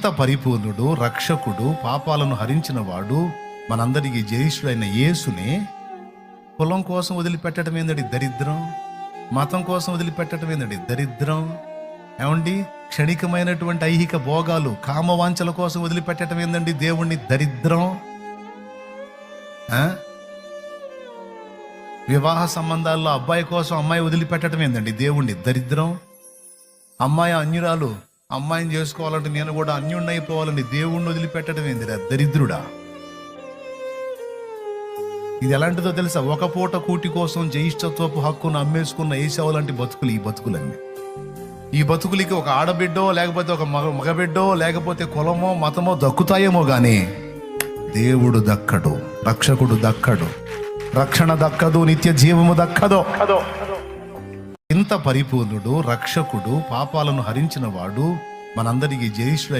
అనంత పరిపూర్ణుడు రక్షకుడు పాపాలను హరించినవాడు మనందరికీ జయిష్ఠుడైన యేసుని. కులం కోసం వదిలిపెట్టడం ఏందండి దరిద్రం? మతం కోసం వదిలిపెట్టడం ఏందండి దరిద్రం? ఏమండి? క్షణికమైనటువంటి ఐహిక భోగాలు కామవాంఛల కోసం వదిలిపెట్టడం ఏందండి దేవుణ్ణి దరిద్రం? వివాహ సంబంధాల్లో అబ్బాయి కోసం అమ్మాయి వదిలిపెట్టడం ఏందండి దేవుణ్ణి దరిద్రం? అమ్మాయి అన్యురాలు అమ్మాయిని చేసుకోవాలంటే నేను కూడా అన్యుణ్ణైపోవాలని దేవుణ్ణి వదిలిపెట్టడం ఏందిరా దరిద్రుడా? ఇది ఎలాంటిదో తెలుసా? ఒక పూట కూటి కోసం జయిష్టత్వపు హక్కును అమ్మేసుకున్న ఏసావు లాంటి బతుకులు ఈ బతుకులన్నీ. ఈ బతుకులకి ఒక ఆడబిడ్డో లేకపోతే ఒక మగ మగబిడ్డో లేకపోతే కులమో మతమో దక్కుతాయేమో కానీ దేవుడు దక్కడు రక్షకుడు దక్కడు రక్షణ దక్కదు నిత్య జీవము దక్కదు. ఇంత పరిపూర్ణుడు రక్షకుడు పాపాలను హరించిన వాడు మనందరికీ జయిష్ఠుడైన